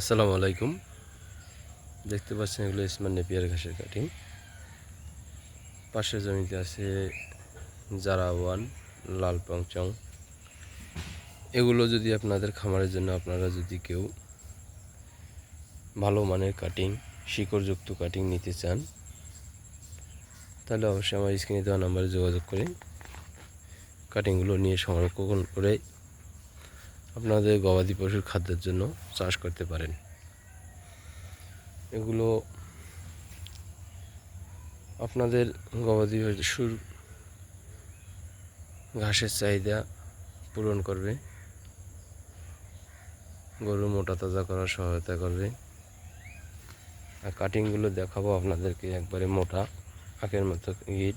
আসসালামু আলাইকুম। দেখতে পাচ্ছেন এগুলো স্মার্ট নেপিয়ার ঘাসের কাটিং। পাশের জমিতে আছে জারা ওয়ান লাল পংচং এগুলো যদি আপনাদের খামারের জন্য আপনারা যদি কেউ ভালো মানের কাটিং, শিকড়যুক্ত কাটিং নিতে চান, তাহলে অবশ্যই আমার স্ক্রিনে দেওয়া নাম্বারে যোগাযোগ করে কাটিংগুলো নিয়ে সংরক্ষণ করে আপনাদের গবাদি পশুর খাদ্যের জন্য চাষ করতে পারেন। এগুলো আপনাদের গবাদি পশুর ঘাসের চাহিদা পূরণ করবে। গরু মোটা তাজা করার সহায়তা করবে। আর কাটিংগুলো দেখাবো আপনাদেরকে একবারে মোটা আঁকের মতো ইট।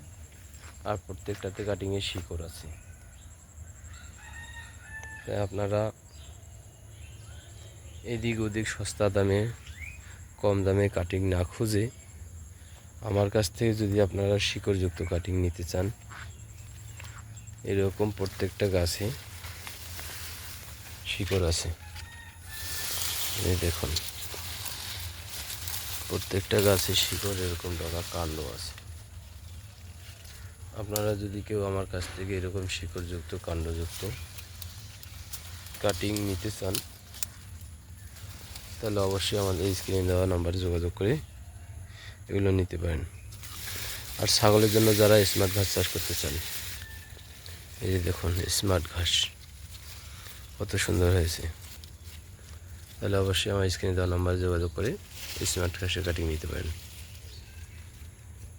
আর প্রত্যেকটাতে কাটিংয়ে শিকড় আছে। তাই আপনারা এদিক ওদিক সস্তা দামে, কম দামে কাটিং না খুঁজে আমার কাছ থেকে যদি আপনারা শিকড়যুক্ত কাটিং নিতে চান, এরকম প্রত্যেকটা গাছে শিকড় আছে। দেখুন, প্রত্যেকটা গাছে শিকড়, এরকম ডগা কাণ্ড আছে। আপনারা যদি কেউ আমার কাছ থেকে এরকম শিকড়যুক্ত, কাণ্ডযুক্ত কাটিং নিতে চান, তাহলে অবশ্যই আমাদের স্ক্রিনে দেওয়া নাম্বারে যোগাযোগ করে এগুলো নিতে পারেন। আর ছাগলের জন্য যারা স্মার্ট ঘাস চাষ করতে চান, এই যে দেখুন স্মার্ট ঘাস কত সুন্দর হয়েছে। তাহলে অবশ্যই আমার স্ক্রিনে দেওয়া নাম্বারে যোগাযোগ করে স্মার্ট ঘাসের কাটিং নিতে পারেন।